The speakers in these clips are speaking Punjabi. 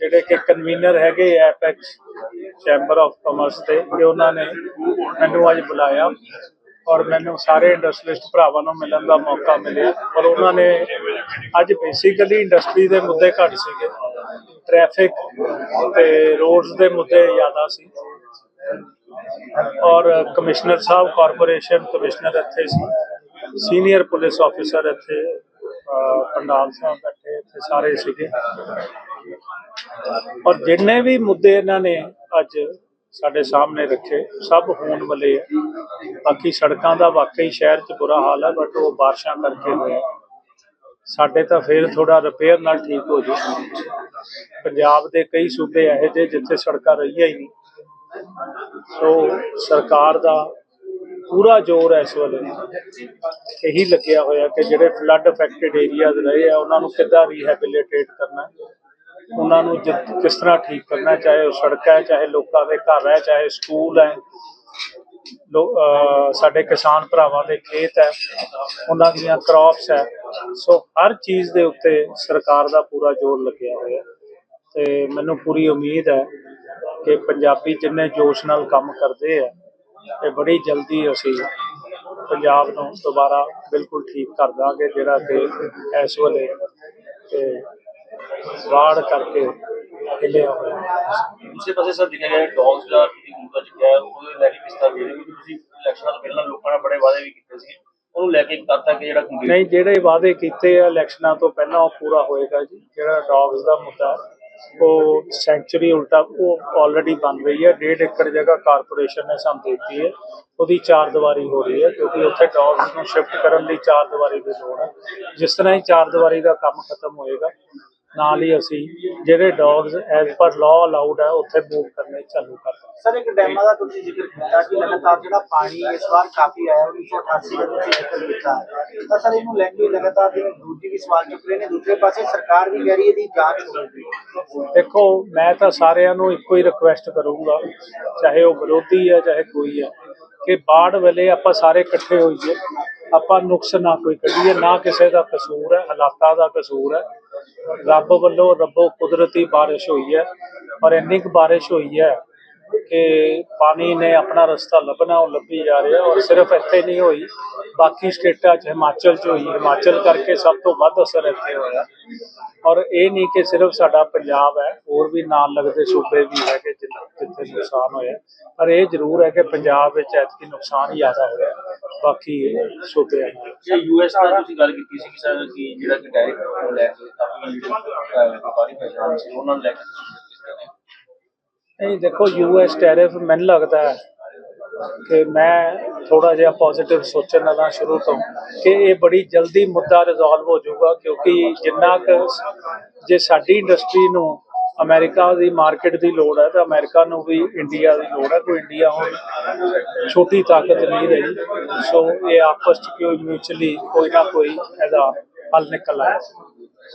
ਜਿਹੜੇ ਕਿ ਕਨਵੀਨਰ ਹੈਗੇ ਐਪੈਕਸ ਚੈਂਬਰ ਆਫ ਕਾਮਰਸ ਦੇ ਕਿ ਉਹਨਾਂ ਨੇ ਮੈਨੂੰ ਅੱਜ ਬੁਲਾਇਆ ਔਰ ਮੈਨੂੰ ਸਾਰੇ ਇੰਡਸਟਰੀਲਿਸਟ ਭਰਾਵਾਂ ਨੂੰ ਮਿਲਣ ਦਾ ਮੌਕਾ ਮਿਲਿਆ ਔਰ ਉਹਨਾਂ ਨੇ ਅੱਜ ਬੇਸਿਕਲੀ ਇੰਡਸਟਰੀ ਦੇ ਮੁੱਦੇ ਘੱਟ ਸੀਗੇ ਟ੍ਰੈਫਿਕ ਤੇ ਰੋਡਸ ਦੇ ਮੁੱਦੇ ਜ਼ਿਆਦਾ ਸੀ ਔਰ ਕਮਿਸ਼ਨਰ ਸਾਹਿਬ ਕਾਰਪੋਰੇਸ਼ਨ ਕਮਿਸ਼ਨਰ ਇੱਥੇ ਸੀ ਸੀਨੀਅਰ ਪੁਲਿਸ ਆਫੀਸਰ ਇੱਥੇ ਪੰਡਾਲ ਸਾਹਿਬ ਬੈਠੇ ਇੱਥੇ ਸਾਰੇ ਸੀਗੇ। ਔਰ ਜਿੰਨੇ ਵੀ ਮੁੱਦੇ ਇਹਨਾਂ ਨੇ ਅੱਜ ਸਾਡੇ ਸਾਹਮਣੇ ਰੱਖੇ, ਸਭ ਹੋਣ ਵਾਲੇ ਆ। ਬਾਕੀ ਸੜਕਾਂ ਦਾ ਵਾਕਈ ਸ਼ਹਿਰ 'ਚ ਬੁਰਾ ਹਾਲ ਹੈ ਬਟ ਉਹ ਬਾਰਿਸ਼ਾਂ ਕਰਕੇ ਹੋਇਆ। ਸਾਡੇ ਤਾਂ ਫੇਰ ਥੋੜਾ ਰਿਪੇਅਰ ਨਾਲ ਠੀਕ ਹੋ ਜੇ ਪੰਜਾਬ ਦੇ ਕਈ ਸੂਬੇ ਇਹੋ ਜਿਹੇ ਜਿੱਥੇ ਸੜਕਾਂ ਰਹੀਆਂ ਹੀ ਨਹੀਂ। ਸੋ ਸਰਕਾਰ ਦਾ ਪੂਰਾ ਜ਼ੋਰ ਹੈ ਇਸ ਵੇਲੇ ਇਹੀ ਲੱਗਿਆ ਹੋਇਆ ਕਿ ਜਿਹੜੇ ਫਲੱਡ ਅਫੈਕਟਡ ਏਰੀਆਜ਼ ਰਹੇ ਆ, ਉਹਨਾਂ ਨੂੰ ਕਿੱਦਾਂ ਰੀਹੈਬਿਲਿਟੇਟ ਕਰਨਾ। ਉਹਨਾਂ ਨੂੰ ਜਿ- ਕਿਸ ਤਰ੍ਹਾਂ ਠੀਕ ਕਰਨਾ ਚਾਹੇ ਉਹ ਸੜਕ ਹੈ, ਚਾਹੇ ਲੋਕਾਂ ਦੇ ਘਰ ਹੈ, ਚਾਹੇ ਸਕੂਲ ਹੈ, ਲੋ- ਸਾਡੇ ਕਿਸਾਨ ਭਰਾਵਾਂ ਦੇ ਖੇਤ ਹੈ, ਉਹਨਾਂ ਦੀਆਂ ਕ੍ਰੌਪਸ ਹੈ, ਸੋ ਹਰ ਚੀਜ਼ ਦੇ ਉੱਤੇ ਸਰਕਾਰ ਦਾ ਪੂਰਾ ਜ਼ੋਰ ਲੱਗਿਆ ਹੋਇਆ ਤੇ ਮੈਨੂੰ ਪੂਰੀ ਉਮੀਦ ਹੈ ਕਿ ਪੰਜਾਬੀ ਜਿੰਨੇ ਜੋਸ਼ ਨਾਲ ਕੰਮ ਕਰਦੇ ਆ ਤੇ ਬੜੀ ਜਲਦੀ ਅਸੀਂ ਪੰਜਾਬ ਨੂੰ ਦੁਬਾਰਾ ਬਿਲਕੁਲ ਠੀਕ ਕਰ ਦਾਂਗੇ, ਜਿਹੜਾ ਕਿ ਇਸ ਵੇਲੇ ਤੇ ਵਾੜ ਕਰਕੇ ਹਿੱਲਿਆ ਹੋਇਆ ਦੂਸਰੇ ਪਾਸੇ ਸਰ ਦੇਖਿਆ ਗਿਆ ਡੌਗਸ ਦਾ ਜਿਹੜੀ ਮੁੱਦਾ ਚੁੱਕਿਆ ਹੈ, ਉਹਦੇ ਲੈ ਕੇ ਕਿਸ ਤਰ੍ਹਾਂ ਦੇ? ਕਿਉਂਕਿ ਤੁਸੀਂ ਇਲੈਕਸ਼ਨ ਤੋਂ ਪਹਿਲਾਂ ਲੋਕਾਂ ਨੇ ਬੜੇ ਵਾਅਦੇ ਵੀ ਕੀਤੇ ਸੀ ਉਹਨੂੰ ਲੈ ਕੇ ਕਦ ਤੱਕ ਜਿਹੜਾ ਕੰਪਲੀਟ ਨਹੀਂ ਜਿਹੜੇ ਵਾਅਦੇ ਕੀਤੇ ਆ ਇਲੈਕਸ਼ਨਾਂ ਤੋਂ ਪਹਿਲਾਂ ਉਹ ਪੂਰਾ ਹੋਏਗਾ ਜੀ। ਜਿਹੜਾ ਡੌਗਸ ਦਾ ਮੁੱਦਾ ਉਹ ਸੈਂਚੁਰੀ ਉਲਟਾ ਉਹ ਆਲਰੇਡੀ ਬਣ ਰਹੀ ਹੈ ਡੇਢ ਏਕੜ ਜਗ੍ਹਾ ਕਾਰਪੋਰੇਸ਼ਨ ਨੇ ਸਾਨੂੰ ਦਿੱਤੀ ਹੈ ਉਹਦੀ ਚਾਰ ਦੀਵਾਰੀ ਹੋ ਰਹੀ ਹੈ ਕਿਉਂਕਿ ਉੱਥੇ ਡੌਗਸ ਨੂੰ ਸ਼ਿਫਟ ਕਰਨ ਲਈ ਚਾਰ ਦੀਵਾਰੀ ਦੀ ਲੋੜ ਹੈ ਜਿਸ ਤਰ੍ਹਾਂ ਹੀ ਚਾਰ ਦੀਵਾਰੀ ਦਾ ਕੰਮ ਖਤਮ ਹੋਏਗਾ ਨਾਲ ਹੀ ਅਸੀਂ ਜਿਹੜੇ dogs as per law allowed ਹੈ ਉੱਥੇ ਮੂਵ ਕਰਨੇ ਚਾਲੂ ਕਰ ਦਾਂਗੇ ਸਰ ਇੱਕ ਡੈਮਾਂ ਦਾ ਤੁਸੀਂ ਜ਼ਿਕਰ ਕੀਤਾ ਕਿ ਲਗਾਤਾਰ ਜਿਹੜਾ ਪਾਣੀ ਇਸ ਵਾਰ ਕਾਫੀ ਆਇਆ 1988 ਦਾ ਤੁਸੀਂ ਜ਼ਿਕਰ ਕੀਤਾ। ਤਾਂ ਸਰ ਇਹਨੂੰ ਲੈ ਕੇ ਲਗਾਤਾਰ ਜਿਵੇਂ ਦੂਜੀ ਵੀ ਸਵਾਲ ਚੁੱਕ ਰਹੇ ਨੇ ਦੂਸਰੇ ਪਾਸੇ ਸਰਕਾਰ ਵੀ ਕਹਿ ਰਹੀ ਹੈ ਇਹਦੀ ਜਾਂਚ ਹੋਵੇਗੀ ਦੇਖੋ ਮੈਂ ਤਾਂ ਸਾਰਿਆਂ ਨੂੰ ਇੱਕੋ ਹੀ ਰਿਕੁਐਸਟ ਕਰੂੰਗਾ ਚਾਹੇ ਉਹ ਵਿਰੋਧੀ ਹੈ ਚਾਹੇ ਕੋਈ ਹੈ ਕਿ ਬਾੜ ਵੇਲੇ ਆਪਾਂ ਸਾਰੇ ਇਕੱਠੇ ਹੋਈਏ ਆਪਾਂ ਨੁਕਸ ਨਾ ਕੋਈ ਕੱਢੀਏ ਨਾ ਕਿਸੇ ਦਾ ਕਸੂਰ ਹੈ ਹਾਲਾਤਾਂ ਦਾ ਕਸੂਰ ਹੈ ਰੱਬ ਵੱਲੋਂ ਰੱਬੋ ਕੁਦਰਤੀ ਬਾਰਿਸ਼ ਹੋਈ ਹੈ ਪਰ ਇੰਨੀ ਕੁ ਬਾਰਿਸ਼ ਹੋਈ ਹੈ ਕਿ ਪਾਣੀ ਨੇ ਆਪਣਾ ਰਸਤਾ ਲੱਭਣਾ, ਉਹ ਲੱਭੀ ਜਾ ਰਿਹਾ ਔਰ ਸਿਰਫ ਇੱਥੇ ਨਹੀਂ ਹੋਈ, ਬਾਕੀ ਸਟੇਟਾਂ 'ਚ, ਹਿਮਾਚਲ 'ਚ ਹੋਈ। ਹਿਮਾਚਲ ਕਰਕੇ ਸਭ ਤੋਂ ਵੱਧ ਅਸਰ ਇੱਥੇ ਹੋਇਆ। ਔਰ ਇਹ ਨਹੀਂ ਕਿ ਸਿਰਫ ਸਾਡਾ ਪੰਜਾਬ ਹੈ, ਹੋਰ ਵੀ ਨਾਲ ਲੱਗਦੇ ਸੂਬੇ ਵੀ ਹੈਗੇ ਜਿੱਥੇ ਨੁਕਸਾਨ ਹੋਇਆ। ਪਰ ਇਹ ਜ਼ਰੂਰ ਹੈ ਕਿ ਪੰਜਾਬ ਵਿੱਚ ਐਤਕੀ ਨੁਕਸਾਨ ਜ਼ਿਆਦਾ ਹੋਇਆ ਬਾਕੀ ਸੂਬੇ ਨਹੀਂ ਯੂਐਸ ਦਾ ਤੁਸੀਂ ਗੱਲ ਕੀਤੀ ਸੀ ਕਿ ਸਰ ਕਿ ਜਿਹੜਾ ਕਿ ਟੈਰਿਫ ਲੈ ਕੇ ਕਾਫੀ ਵਪਾਰੀ ਭਾਈਚਾਰੇ ਸੀ, ਉਹਨਾਂ ਨੂੰ ਲੈ ਕੇ ਨਹੀਂ, ਦੇਖੋ ਯੂਐਸ ਟੈਰਿਫ ਮੈਨੂੰ ਲੱਗਦਾ ਹੈ ਕਿ ਮੈਂ ਥੋੜਾ ਜਿਹਾ ਪੋਜ਼ਿਟਿਵ ਸੋਚਣ ਲੱਗਾ ਸ਼ੁਰੂ ਤੋਂ ਕਿ ਇਹ ਬੜੀ ਜਲਦੀ ਮੁੱਦਾ ਰਿਜ਼ੋਲਵ ਹੋ ਜਾਊਗਾ ਕਿਉਂਕਿ ਜਿੰਨਾ ਕੁ ਜੇ ਸਾਡੀ ਇੰਡਸਟਰੀ ਨੂੰ ਅਮਰੀਕਾ ਦੀ ਮਾਰਕੀਟ ਦੀ ਲੋੜ ਹੈ ਤਾਂ ਅਮਰੀਕਾ ਨੂੰ ਵੀ ਇੰਡੀਆ ਦੀ ਲੋੜ ਹੈ, ਕੋਈ ਇੰਡੀਆ ਹੁਣ ਛੋਟੀ ਤਾਕਤ ਨਹੀਂ ਰਹੀ। ਸੋ ਇਹ ਆਪਸ ਚ ਕੋਈ ਮਿਊਚੁਅਲੀ ਕੋਈ ਨਾ ਕੋਈ ਇਹਦਾ ਹੱਲ ਨਿਕਲ ਆਇਆ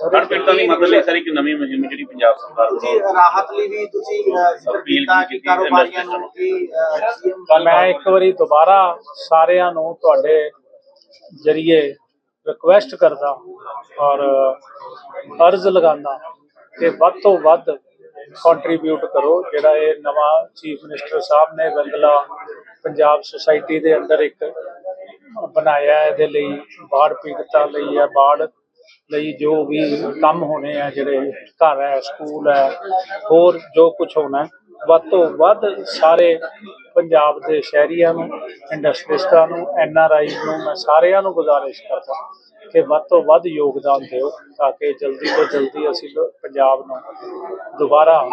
ਹਰ ਪਿੰਡਾਂ ਦੀ ਮਦਦ ਲਈ ਸਰ ਇੱਕ ਨਵੀਂ ਮੁਹਿੰਮ ਜਿਹੜੀ ਪੰਜਾਬ ਸਰਕਾਰ ਵੱਲੋਂ ਰਾਹਤ ਲਈ ਵੀ ਤੁਸੀਂ ਅਹ, ਜ਼ਿਕਰ ਅਪੀਲ ਕੀਤਾ ਕਿ ਕੀਤੀ ਕਾਰੋਬਾਰੀਆਂ ਨੂੰ ਕਿ ਸੀਐਮ ਤਾਂ ਮੈਂ ਇੱਕ ਵਾਰੀ ਦੁਬਾਰਾ ਸਾਰਿਆਂ ਨੂੰ ਤੁਹਾਡੇ ਜਰੀਏ ਰਿਕੁਐਸਟ ਕਰਦਾ ਔਰ ਅਰਜ਼ ਲਗਾਉਂਦਾ ਕਿ ਵੱਧ ਤੋਂ ਵੱਧ ਕੰਟਰੀਬਿਊਟ ਕਰੋ ਜਿਹੜਾ ਇਹ ਨਵਾਂ ਚੀਫ ਮਿਨਿਸਟਰ ਸਾਹਿਬ ਨੇ ਬੰਗਲਾ ਪੰਜਾਬ ਸੁਸਾਇਟੀ ਦੇ ਅੰਦਰ ਇੱਕ ਬਣਾਇਆ ਹੈ ਇਹਦੇ ਲਈ ਬਾੜ ਪੀੜਤਾਂ ਲਈ ਹੈ ਬਾੜ ਲਈ ਜੋ ਵੀ ਕੰਮ ਹੋਣੇ ਆ ਜਿਹੜੇ ਘਰ ਹੈ ਸਕੂਲ ਹੈ ਹੋਰ ਜੋ ਕੁਝ ਹੋਣਾ ਵੱਧ ਤੋਂ ਵੱਧ ਸਾਰੇ ਪੰਜਾਬ ਦੇ ਸ਼ਹਿਰੀਆਂ ਨੂੰ ਇੰਡਸਟਰੀਸਟਾਂ ਨੂੰ ਐਨ ਆਰ ਆਈ ਨੂੰ ਮੈਂ ਸਾਰਿਆਂ ਨੂੰ ਗੁਜ਼ਾਰਿਸ਼ ਕਰਦਾ ਕਿ ਵੱਧ ਤੋਂ ਵੱਧ ਯੋਗਦਾਨ ਦਿਓ ਤਾਂ ਕਿ ਜਲਦੀ ਤੋਂ ਜਲਦੀ ਅਸੀਂ ਪੰਜਾਬ ਨੂੰ ਦੁਬਾਰਾ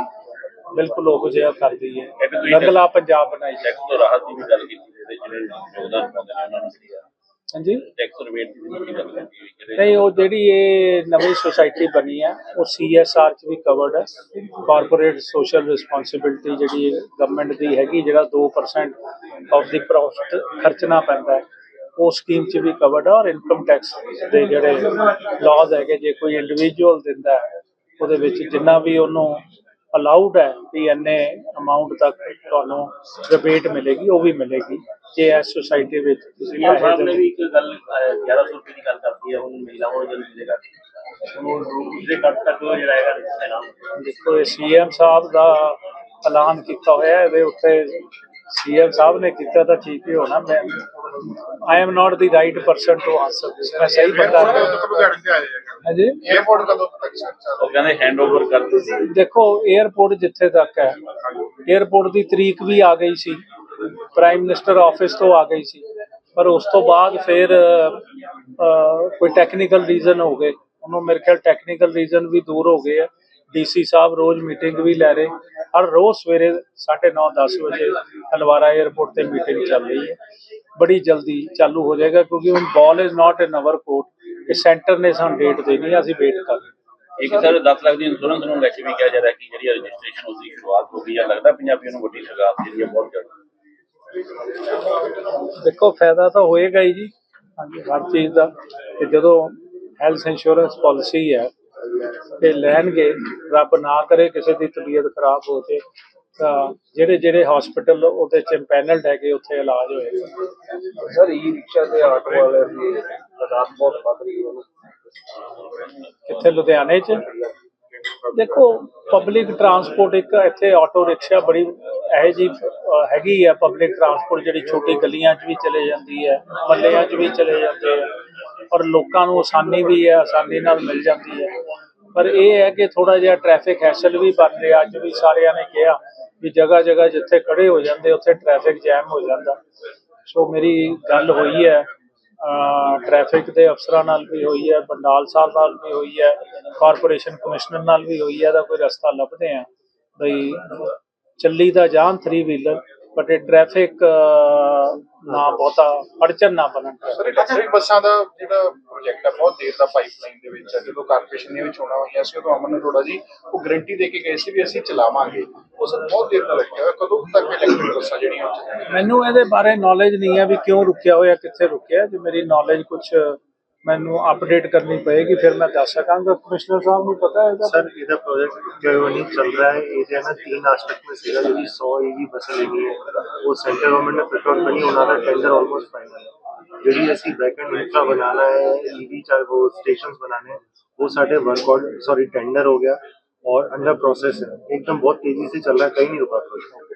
ਬਿਲਕੁਲ ਉਹ ਜਿਹਾ ਕਰ ਦਈਏ। ਰੰਗਲਾ ਪੰਜਾਬ ਬਣਾਈ ਟੈਕਸ ਤੋਂ ਰਾਹਤ ਦੀ ਵੀ ਗੱਲ ਕੀਤੀ ਜਿਹੜੇ ਜਿਹੜੇ ਯੋਗਦਾਨ ਪਾਉਂਦੇ ਨੇ ਉਹਨਾਂ ਨੂੰ ਹਾਂਜੀ। ਨਹੀਂ ਉਹ ਜਿਹੜੀ ਇਹ ਨਵੀਂ ਸੁਸਾਇਟੀ ਬਣੀ ਹੈ ਉਹ ਸੀਐਸਆਰ ਚ ਵੀ ਕਵਰਡ ਹੈ ਕਾਰਪੋਰੇਟ ਸੋਸ਼ਲ ਰਿਸਪੌਂਸਿਬਿਲਟੀ ਜਿਹੜੀ ਗਵਰਨਮੈਂਟ ਦੀ ਹੈਗੀ ਜਿਹੜਾ 2% ਆਫ ਦੀ ਪ੍ਰੋਫਿਟ ਖਰਚਣਾ ਪੈਂਦਾ ਹੈ ਉਹ ਸਕੀਮ ਚ ਵੀ ਕਵਰਡ ਹੈ ਔਰ ਇਨਕਮ ਟੈਕਸ ਦੇ ਜਿਹੜੇ ਲਾਜ਼ ਹੈਗੇ ਜੇ ਕੋਈ ਇੰਡੀਵਿਜੂਅਲ ਦਿੰਦਾ ਉਹਦੇ ਵਿੱਚ ਜਿੰਨਾ ਵੀ ਉਹਨੂੰ ਅਲਾਉਡ ਹੈ ਵੀ ਇੰਨੇ ਅਮਾਉਂਟ ਤੱਕ ਤੁਹਾਨੂੰ ਰਿਬੇਟ ਮਿਲੇਗੀ ਉਹ ਵੀ ਮਿਲੇਗੀ। ਜੇ ਇਸ ਸੁਸਾਇਟੀ ਵਿੱਚ ਤੁਸੀਂ ਸੀਐਮ ਸਾਹਿਬ ਨੇ ਵੀ ਇੱਕ ਗੱਲ ਅਹ, 1100 ਰੁਪਏ ਦੀ ਗੱਲ ਕਰਤੀ ਹੈ ਹੁਣ ਮਹਿਲਾਵਾਂ ਨੂੰ ਜਲਦੀ ਮਿਲੇਗਾ ਉਹਨੂੰ ਦੂਸਰੇ ਕੱਟ ਤੱਕ ਜਿਹੜਾ ਹੈਗਾ ਐਲਾਨ ਦੇਖੋ ਇਹ ਸੀਐਮ ਸਾਹਿਬ ਦਾ ਐਲਾਨ ਕੀਤਾ ਹੋਇਆ ਹੈ, ਇਹਦੇ ਉੱਤੇ ਸੀਐਮ ਸਾਹਿਬ ਨੇ ਕੀਤਾ ਤਾਂ ਠੀਕ ਹੀ ਹੋਣਾ ਮੈਂ I am not the right person to answer this ਮੈਂ ਸਹੀ ਬੰਦਾ ਏਅਰਪੋਰਟ ਕਦੋਂ ਤੱਕ ਲੁਧਿਆਣੇ ਤੇ ਆ ਜਾਏਗਾ ਹਾਂਜੀ? ਏਅਰਪੋਰਟ ਕਦੋਂ ਤੱਕ ਚੱਲ ਉਹ ਕਹਿੰਦੇ ਹੈਂਡਓਵਰ ਕਰ ਦਿੱਤੀ ਦੇਖੋ 에ਅਰਪੋਰਟ ਜਿੱਥੇ ਤੱਕ ਹੈ 에ਅਰਪੋਰਟ ਦੀ ਤਰੀਕ ਵੀ ਆ ਗਈ ਸੀ। ਪ੍ਰਾਈਮ ਮਿਨਿਸਟਰ ਆਫਿਸ ਤੋਂ ਆ ਗਈ ਸੀ। ਪਰ ਉਸ ਤੋਂ ਬਾਅਦ ਫਿਰ ਕੋਈ ਟੈਕਨੀਕਲ ਰੀਜ਼ਨ ਹੋ ਗਏ। ਉਹਨੂੰ ਮੇਰੇ ਖਿਆਲ ਟੈਕਨੀਕਲ ਰੀਜ਼ਨ ਵੀ ਦੂਰ ਹੋ ਗਏ ਆ। ਡੀਸੀ ਸਾਹਿਬ ਰੋਜ਼ ਮੀਟਿੰਗ ਵੀ ਲੈ ਰਹੇ। ਹਰ ਰੋਜ਼ ਸਵੇਰੇ 9:30 10 ਵਜੇ ਹਲਵਾਰਾ 에ਅਰਪੋਰਟ ਤੇ ਮੀਟਿੰਗ ਚੱਲ ਰਹੀ ਹੈ। ਬੜੀ ਜਲਦੀ ਚਾਲੂ ਹੋ ਜਾਏਗਾ ਕਿਉਂਕਿ ਹੁਣ ball is not in our court ਇਹ ਸੈਂਟਰ ਨੇ ਸਾਨੂੰ ਡੇਟ ਦੇਣੀ ਹੈ, ਅਸੀਂ ਵੇਟ ਕਰ ਰਹੇ ਇੱਕ ਸਰ 10 ਲੱਖ ਦੀ ਇੰਸ਼ੋਰੈਂਸ ਨੂੰ ਲੈ ਕੇ ਵੀ ਕਿਹਾ ਜਾ ਰਿਹਾ ਕਿ ਜਿਹੜੀ ਰਜਿਸਟ੍ਰੇਸ਼ਨ ਉਸ ਦੀ ਸ਼ੁਰੂਆਤ ਹੋ ਗਈ ਹੈ ਲੱਗਦਾ ਪੰਜਾਬੀਆਂ ਨੂੰ ਵੱਡੀ ਸਗਾਤ ਜਿਹੜੀ ਬਹੁਤ ਜ਼ਿਆਦਾ ਦੇਖੋ ਫਾਇਦਾ ਤਾਂ ਹੋਏਗਾ ਹੀ ਜੀ। ਹਰ ਚੀਜ਼ ਦਾ। ਤੇ ਜਦੋਂ ਹੈਲਥ ਇੰਸ਼ੋਰੈਂਸ ਪਾਲਿਸੀ ਹੈ ਤੇ ਲੈਣਗੇ ਰੱਬ ਨਾ ਕਰੇ ਕਿਸੇ ਦੀ ਤਬੀਅਤ ਖਰਾਬ ਹੋ ਜੇ ਤਾਂ ਜਿਹੜੇ ਜਿਹੜੇ ਹਸਪੀਟਲ ਉਹਦੇ ਚ ਪੈਨਲਡ ਹੈਗੇ ਉੱਥੇ ਇਲਾਜ ਹੋਏਗਾ। ਸਰ ਈ ਰਿਕਸ਼ਾ ਤੇ ਆਟੋ ਵਾਲੇ ਦੀ ਤਾਦਾਦ ਬਹੁਤ ਵੱਧ ਰਹੀ ਹੈ। ਕਿੱਥੇ? ਲੁਧਿਆਣੇ ਚ? ਦੇਖੋ ਪਬਲਿਕ ਟਰਾਂਸਪੋਰਟ ਇੱਕ ਇੱਥੇ ਆਟੋ ਰਿਕਸ਼ਾ ਬੜੀ ਇਹ ਜੀ ਹੈਗੀ ਆ ਪਬਲਿਕ ਟਰਾਂਸਪੋਰਟ ਜਿਹੜੀ ਛੋਟੀ ਗਲੀਆਂ 'ਚ ਵੀ ਚਲੇ ਜਾਂਦੀ ਹੈ, ਮੱਲਿਆਂ 'ਚ ਵੀ ਚਲੇ ਜਾਂਦੇ ਆ ਔਰ ਲੋਕਾਂ ਨੂੰ ਆਸਾਨੀ ਵੀ ਹੈ, ਆਸਾਨੀ ਨਾਲ ਮਿਲ ਜਾਂਦੀ ਹੈ। ਪਰ ਇਹ ਹੈ ਕਿ ਥੋੜਾ ਜਿਹਾ ਟ੍ਰੈਫਿਕ ਹੈਸਲ ਵੀ ਬਣ ਰਿਹਾ, ਅੱਜ ਵੀ ਸਾਰਿਆਂ ਨੇ ਕਿਹਾ ਵੀ ਜਗ੍ਹਾ ਜਗ੍ਹਾ ਜਿੱਥੇ ਖੜੇ ਹੋ ਜਾਂਦੇ, ਉੱਥੇ ਟ੍ਰੈਫਿਕ ਜੈਮ ਹੋ ਜਾਂਦਾ। ਸੋ ਮੇਰੀ ਗੱਲ ਹੋਈ ਹੈ ਟ੍ਰੈਫਿਕ ਦੇ ਅਫਸਰਾਂ ਨਾਲ ਵੀ ਹੋਈ ਹੈ, ਬੰਡਾਲ ਸਾਹਿਬ ਨਾਲ ਵੀ ਹੋਈ ਹੈ ਕਾਰਪੋਰੇਸ਼ਨ ਕਮਿਸ਼ਨਰ ਨਾਲ ਵੀ ਹੋਈ ਹੈ ਦਾ ਕੋਈ ਰਸਤਾ ਲੱਭਦੇ ਆ ਬਈ, ਚੱਲੀ ਦਾ ਜਾਣ 3 ਵੀਲਰ ਬਟ ਇਹ ਟ੍ਰੈਫਿਕ ਨਾ ਬਹੁਤਾ, ਅੜਚਨ ਨਾ ਬਣਨ। ਸਰ ਇਲੈਕਟ੍ਰਿਕ ਬੱਸਾਂ ਦਾ ਜਿਹੜਾ ਪ੍ਰੋਜੈਕਟ ਹੈ ਬਹੁਤ ਦੇਰ ਦਾ ਪਾਈਪਲਾਈਨ ਦੇ ਵਿੱਚ ਹੈ ਜਦੋਂ ਕਾਰਪੋਰੇਸ਼ਨ ਨੇ ਵੀ ਚੋਣਾਂ ਹੋਈਆਂ ਸੀ ਉਦੋਂ ਅਮਨ ਅਰੋੜਾ ਜੀ ਉਹ ਗਰੰਟੀ ਦੇ ਕੇ ਗਏ ਸੀ ਵੀ ਅਸੀਂ ਚਲਾਵਾਂਗੇ ਉਹ ਸਰ ਬਹੁਤ ਦੇਰ ਦਾ ਲੱਗਿਆ ਹੋਇਆ ਕਦੋਂ ਤੱਕ ਇਲੈਕਟ੍ਰਿਕ ਬੱਸਾਂ ਜਿਹੜੀਆਂ ਉਹ ਚੱਲਣਗੀਆਂ? ਮੈਨੂੰ ਇਹਦੇ ਬਾਰੇ ਨੌਲੇਜ ਨਹੀਂ ਹੈ ਵੀ ਕਿਉਂ ਰੁਕਿਆ ਹੋਇਆ ਕਿੱਥੇ ਰੁਕਿਆ ਜੇ ਮੇਰੀ ਨੌਲੇਜ ਕੁਝ ਮੈਨੂੰ ਅਪਡੇਟ ਕਰਨੀ ਪਏਗੀ ਫਿਰ ਮੈਂ ਦੱਸ ਸਕਾਂਗਾ ਕਮਿਸ਼ਨਰ ਸਾਹਿਬ ਨੂੰ ਪਤਾ ਹੈ ਇਹਦਾ सर इधर प्रोजेक्ट जो है वो नहीं चल रहा है एरिया में तीन आस्पेक्ट में सीधा जो सौ ईवी बसें लेनी है वो सेंट्रल गवर्नमेंट ने प्रिफर करनी होना था टेंडर ऑलमोस्ट फाइनल है ਜਿਹੜੀ ਅਸੀਂ ਬੈਕਐਂਡ ਇਨਫਰਾ बनाना है ईवी चाहे वो स्टेशंस बनाने हैं वो साढ़े वर्क ऑर्डर सॉरी टेंडर हो गया और अंडर प्रोसेस है एकदम बहुत तेजी से चल रहा है कहीं नहीं रुका प्रोजेक्ट